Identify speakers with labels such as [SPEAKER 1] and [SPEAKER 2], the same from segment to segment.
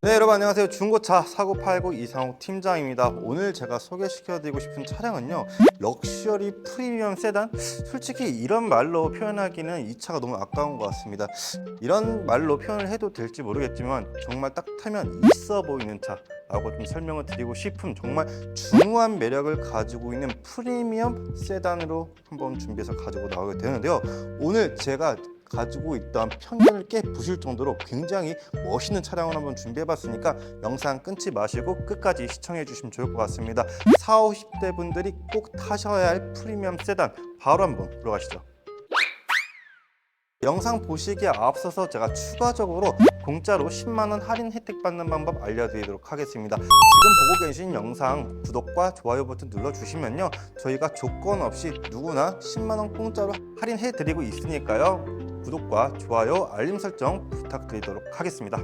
[SPEAKER 1] 네 여러분 안녕하세요. 중고차 사고 팔고 이상욱 팀장입니다. 오늘 제가 소개시켜 드리고 싶은 차량은요 럭셔리 프리미엄 세단? 솔직히 이런 말로 표현하기는 이 차가 너무 아까운 것 같습니다. 이런 말로 표현을 해도 될지 모르겠지만 정말 딱 타면 있어 보이는 차 라고 좀 설명을 드리고 싶은 정말 중후한 매력을 가지고 있는 프리미엄 세단으로 한번 준비해서 가지고 나오게 되는데요. 오늘 제가 가지고 있던 편견을 깨 부실 정도로 굉장히 멋있는 차량을 한번 준비해봤으니까 영상 끊지 마시고 끝까지 시청해 주시면 좋을 것 같습니다. 40, 50대 분들이 꼭 타셔야 할 프리미엄 세단 바로 한번 들어가시죠. 영상 보시기에 앞서서 제가 추가적으로 공짜로 10만원 할인 혜택 받는 방법 알려드리도록 하겠습니다. 지금 보고 계신 영상 구독과 좋아요 버튼 눌러주시면요 저희가 조건 없이 누구나 10만원 공짜로 할인해 드리고 있으니까요 구독과 좋아요 알림 설정 부탁드리도록 하겠습니다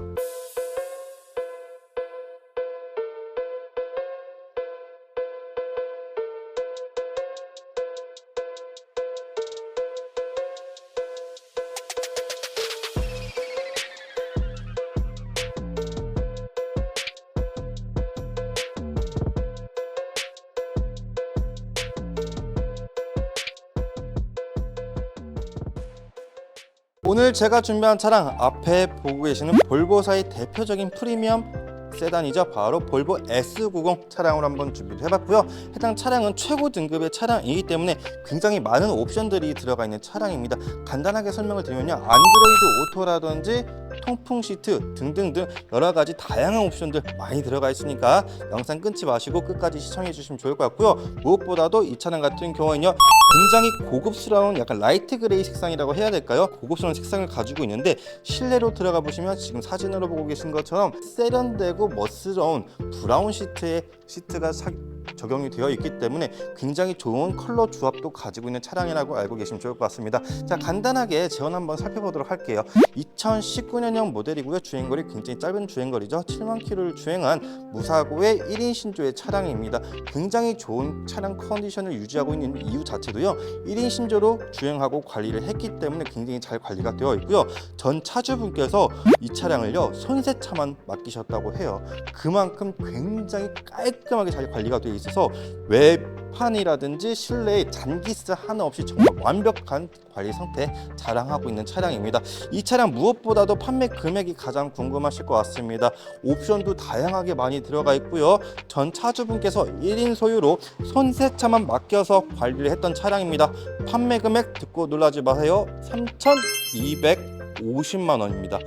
[SPEAKER 1] 오늘 제가 준비한 차량 앞에 보고 계시는 볼보사의 대표적인 프리미엄 세단이죠. 바로 볼보 S90 차량으로 한번 준비를 해봤고요. 해당 차량은 최고 등급의 차량이기 때문에 굉장히 많은 옵션들이 들어가 있는 차량입니다. 간단하게 설명을 드리면요. 안드로이드 오토라든지 통풍 시트 등등등 여러 가지 다양한 옵션들 많이 들어가 있으니까 영상 끊지 마시고 끝까지 시청해 주시면 좋을 것 같고요. 무엇보다도 이 차량 같은 경우에는요. 굉장히 고급스러운 약간 라이트 그레이 색상이라고 해야 될까요? 고급스러운 색상을 가지고 있는데 실내로 들어가 보시면 지금 사진으로 보고 계신 것처럼 세련되고 멋스러운 브라운 시트의 시트가 사- 적용이 되어 있기 때문에 굉장히 좋은 컬러 조합도 가지고 있는 차량이라고 알고 계시면 좋을 것 같습니다. 자 간단하게 재원 한번 살펴보도록 할게요. 2019년형 모델이고요. 주행거리 굉장히 짧은 주행거리죠. 7만 킬로를 주행한 무사고의 1인 신조의 차량입니다. 굉장히 좋은 차량 컨디션을 유지하고 있는 이유 자체도요. 1인 신조로 주행하고 관리를 했기 때문에 굉장히 잘 관리가 되어 있고요. 전 차주분께서 이 차량을요 손세차만 맡기셨다고 해요. 그만큼 굉장히 깔끔하게 잘 관리가 되어 있어서 외판이라든지 실내에 잔기스 하나 없이 정말 완벽한 관리 상태 자랑하고 있는 차량입니다. 이 차량 무엇보다도 판매 금액이 가장 궁금하실 것 같습니다. 옵션도 다양하게 많이 들어가 있고요. 전 차주분께서 1인 소유로 손세차만 맡겨서 관리를 했던 차량입니다. 판매 금액 듣고 놀라지 마세요. 3,250만 원입니다.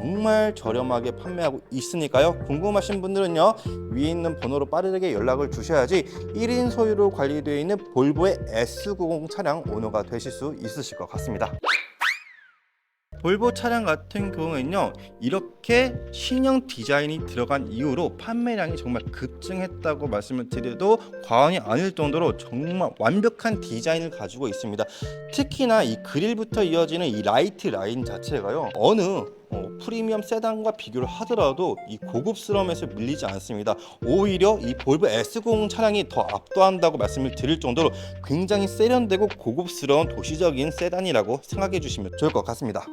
[SPEAKER 1] 정말 저렴하게 판매하고 있으니까요. 궁금하신 분들은요. 위에 있는 번호로 빠르게 연락을 주셔야지 1인 소유로 관리되어 있는 볼보의 S90 차량 오너가 되실 수 있으실 것 같습니다. 볼보 차량 같은 경우에는요 이렇게 신형 디자인이 들어간 이후로 판매량이 정말 급증했다고 말씀을 드려도 과언이 아닐 정도로 정말 완벽한 디자인을 가지고 있습니다 특히나 이 그릴부터 이어지는 이 라이트 라인 자체가요 어느 어, 프리미엄 세단과 비교를 하더라도 이 고급스러움에서 밀리지 않습니다. 오히려 이 볼보 S90 차량이 더 압도한다고 말씀을 드릴 정도로 굉장히 세련되고 고급스러운 도시적인 세단이라고 생각해 주시면 좋을 것 같습니다.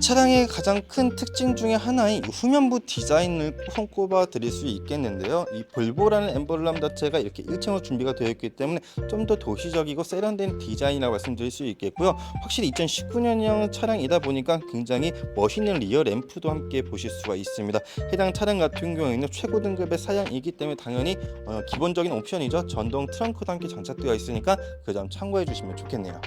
[SPEAKER 1] 차량의 가장 큰 특징 중에 하나인 이 후면부 디자인을 손꼽아 드릴 수 있겠는데요. 이 볼보라는 엠블럼 자체가 이렇게 일체로 준비가 되어 있기 때문에 좀 더 도시적이고 세련된 디자인이라고 말씀드릴 수 있겠고요. 확실히 2019년형 차량이다 보니까 굉장히 멋있는 리어 램프도 함께 보실 수가 있습니다. 해당 차량 같은 경우에는 최고 등급의 사양이기 때문에 당연히 어, 기본적인 옵션이죠. 전동 트렁크도 함께 장착되어 있으니까 그 점 참고해 주시면 좋겠네요.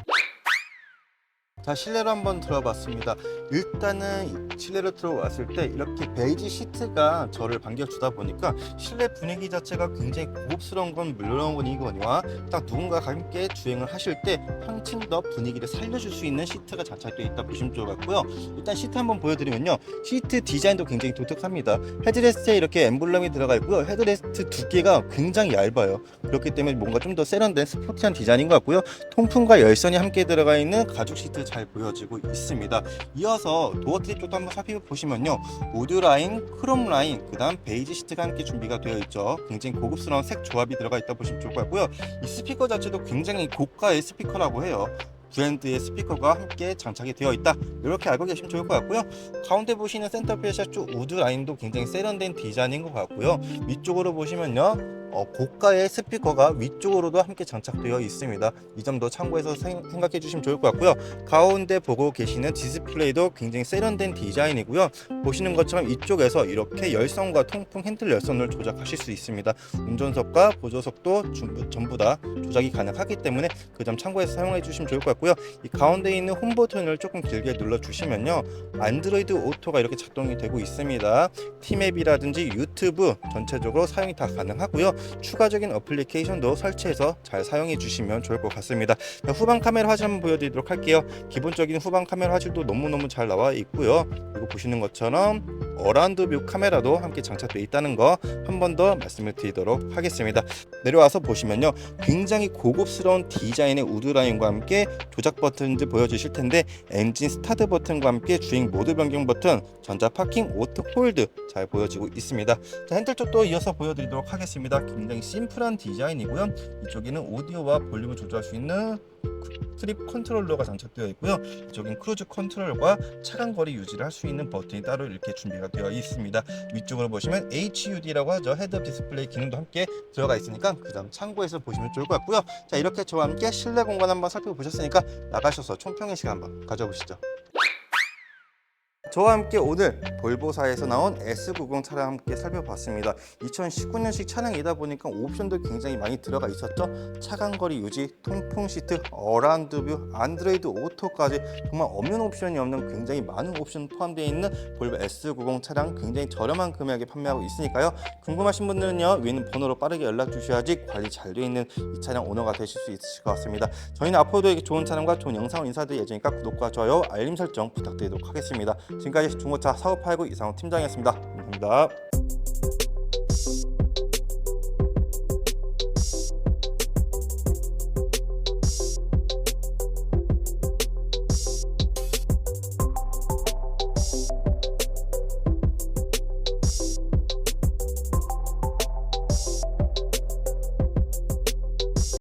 [SPEAKER 1] 자 실내로 한번 들어봤습니다. 일단은 실내로 들어왔을 때 이렇게 베이지 시트가 저를 반겨주다 보니까 실내 분위기 자체가 굉장히 고급스러운 건 물론이거니와 딱 누군가가 함께 주행을 하실 때 한층 더 분위기를 살려줄 수 있는 시트가 장착되어 있다 보시면 좋을 것 같고요. 일단 시트 한번 보여드리면요. 시트 디자인도 굉장히 독특합니다. 헤드레스트에 이렇게 엠블럼이 들어가 있고요. 헤드레스트 두께가 굉장히 얇아요. 그렇기 때문에 뭔가 좀 더 세련된 스포티한 디자인인 것 같고요. 통풍과 열선이 함께 들어가 있는 가죽 시트 잘 보여지고 있습니다. 이어서 도어 트립 쪽도 한번 살펴보시면요. 우드 라인, 크롬 라인, 그 다음 베이지 시트가 함께 준비가 되어 있죠. 굉장히 고급스러운 색 조합이 들어가 있다 보시면 좋을 것 같고요. 이 스피커 자체도 굉장히 고가의 스피커라고 해요. 브랜드의 스피커가 함께 장착이 되어 있다. 이렇게 알고 계시면 좋을 것 같고요. 가운데 보시는 센터페시아 쪽 우드 라인도 굉장히 세련된 디자인인 것 같고요. 위쪽으로 보시면요. 어, 고가의 스피커가 위쪽으로도 함께 장착되어 있습니다. 이 점도 참고해서 생- 생각해 주시면 좋을 것 같고요. 가운데 보고 계시는 디스플레이도 굉장히 세련된 디자인이고요. 보시는 것처럼 이쪽에서 이렇게 열선과 통풍 핸들 열선을 조작하실 수 있습니다. 운전석과 보조석도 전부 다 조작이 가능하기 때문에 그 점 참고해서 사용해 주시면 좋을 것 같고요. 이 가운데 있는 홈 버튼을 조금 길게 눌러 주시면요. 안드로이드 오토가 이렇게 작동이 되고 있습니다. 티맵이라든지 유튜브 전체적으로 사용이 다 가능하고요. 추가적인 어플리케이션도 설치해서 잘 사용해 주시면 좋을 것 같습니다. 자, 후방 카메라 화질 한번 보여드리도록 할게요. 기본적인 후방 카메라 화질도 너무너무 잘 나와 있고요. 그리고 보시는 것처럼 어라운드 뷰 카메라도 함께 장착되어 있다는 거 한 번 더 말씀을 드리도록 하겠습니다. 내려와서 보시면요. 굉장히 고급스러운 디자인의 우드라인과 함께 조작 버튼들 보여주실 텐데 엔진 스타트 버튼과 함께 주행 모드 변경 버튼, 전자 파킹 오토 홀드 잘 보여지고 있습니다. 자, 핸들 쪽도 이어서 보여드리도록 하겠습니다. 굉장히 심플한 디자인이고요. 이쪽에는 오디오와 볼륨을 조절할 수 있는 트립 컨트롤러가 장착되어 있고요. 이쪽엔 크루즈 컨트롤과 차간 거리 유지를 할 수 있는 버튼이 따로 이렇게 준비가 되어 있습니다. 위쪽으로 보시면 HUD라고 하죠. 헤드업 디스플레이 기능도 함께 들어가 있으니까 그 점 참고해서 보시면 좋을 것 같고요. 자 이렇게 저와 함께 실내 공간 한번 살펴보셨으니까 나가셔서 총평의 시간 한번 가져보시죠. 저와 함께 오늘 볼보사에서 나온 S90 차량 함께 살펴봤습니다. 2019년식 차량이다 보니까 옵션도 굉장히 많이 들어가 있었죠. 차간거리 유지, 통풍 시트, 어라운드 뷰, 안드로이드 오토까지 정말 없는 옵션이 없는 굉장히 많은 옵션 포함되어 있는 볼보 S90 차량 굉장히 저렴한 금액에 판매하고 있으니까요. 궁금하신 분들은요 위는 번호로 빠르게 연락 주셔야지 관리 잘 되어 있는 이 차량 오너가 되실 수 있으실 것 같습니다. 저희는 앞으로도 좋은 차량과 좋은 영상을 인사드릴 예정이니까 구독과 좋아요, 알림 설정 부탁드리도록 하겠습니다. 지금까지 중고차 사업팔구 이상호 팀장이었습니다. 감사합니다.